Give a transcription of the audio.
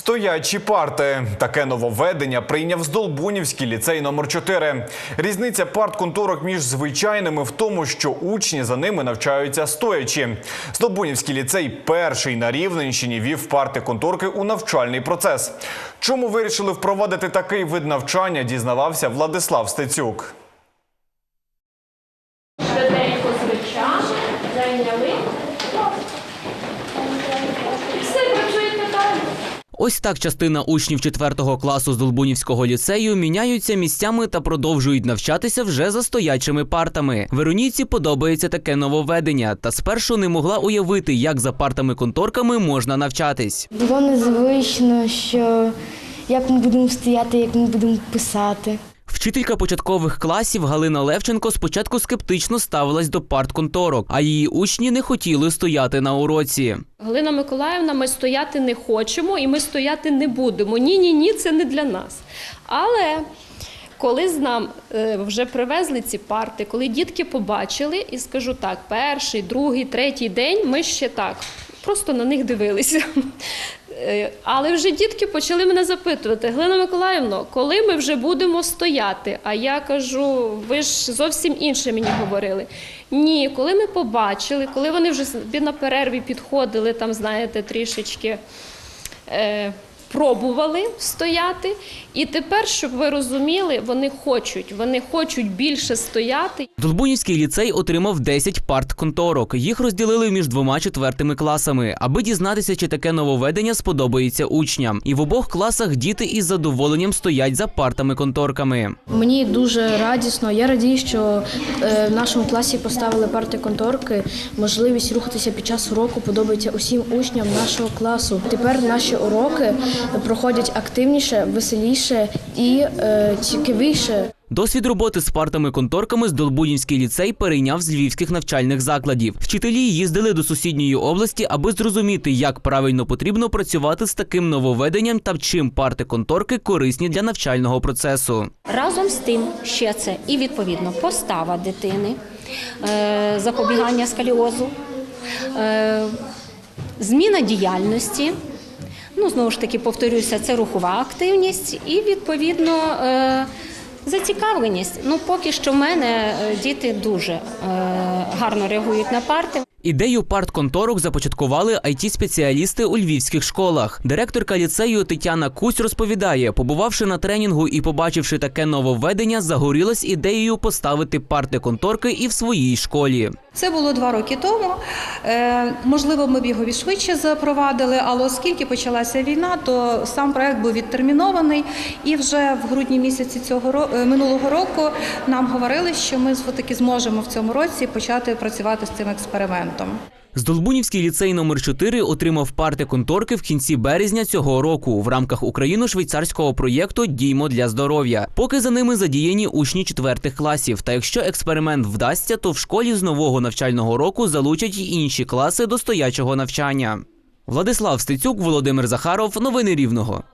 Стоячі парти. Таке нововведення прийняв Здолбунівський ліцей номер 4 Різниця парт-конторок між звичайними в тому, що учні за ними навчаються стоячи. Здолбунівський ліцей перший на Рівненщині вів парти-конторки у навчальний процес. Чому вирішили впровадити такий вид навчання, дізнавався Владислав Стецюк. швиденько з речами, зайняли. Ось так частина учнів 4 класу з Долбунівського ліцею міняються місцями та продовжують навчатися вже за стоячими партами. Вероніці подобається таке нововведення, та спершу не могла уявити, як за партами-конторками можна навчатись. Було незвично, що як ми будемо стояти, як ми будемо писати. Вчителька початкових класів Галина Левченко спочатку скептично ставилась до парт-конторок, а її учні не хотіли стояти на уроці. Галина Миколаївна, ми стояти не хочемо і ми стояти не будемо. Ні, ні, ні, це не для нас. Але коли з нам е, вже привезли ці парти, коли дітки побачили, і скажу так, перший, другий, третій день ми ще так. Просто на них дивилися. Е, Але вже дітки почали мене запитувати: Глина Миколаївна, коли ми вже будемо стояти? А я кажу, ви ж зовсім інше мені говорили. Ні, коли ми побачили, коли вони вже на перерві підходили, там, знаєте, трішечки е, пробували стояти. І тепер, щоб ви розуміли, вони хочуть, вони хочуть більше стояти. Долбунівський ліцей отримав 10 парт-конторок. Їх розділили між двома четвертими класами, аби дізнатися, чи таке нововведення сподобається учням. І в обох класах діти із задоволенням стоять за партами-конторками. Мені дуже радісно. Я радію, що е, в нашому класі поставили парти конторки. Можливість рухатися під час уроку подобається усім учням нашого класу. Тепер наші уроки проходять активніше, веселіше і е, цікавіше. Досвід роботи з партами-конторками з Долбунівський ліцей перейняв з львівських навчальних закладів. Вчителі їздили до сусідньої області, аби зрозуміти, як правильно потрібно працювати з таким нововведенням та чим парти-конторки корисні для навчального процесу. Разом з тим, ще це і відповідно постава дитини, е, запобігання скаліозу, е, зміна діяльності. Ну, знову ж таки, повторюся, це рухова активність і відповідно е, зацікавленість. Ну, поки що в мене е, діти дуже е, гарно реагують на парти. Ідею парт-конторок започаткували IT-спеціалісти у львівських школах. Директорка ліцею Тетяна Кусь розповідає, побувавши на тренінгу і побачивши таке нововведення, загорілась ідеєю поставити парти-конторки і в своїй школі. Це було два роки тому. Е, можливо, ми б його і швидше запровадили, але оскільки почалася війна, то сам проект був відтермінований. І вже в грудні місяці цього е, минулого року нам говорили, що ми все-таки зможемо в цьому році почати працювати з цим експериментом. Здолбунівський ліцей номер 4 отримав парти-конторки в кінці березня цього року в рамках україно-швейцарського проєкту Діймо для здоров'я. Поки за ними задіяні учні четвертих класів. Та якщо експеримент вдасться, то в школі з нового навчального року залучать й інші класи до стоячого навчання. Владислав Стецюк, Володимир Захаров. Новини Рівного.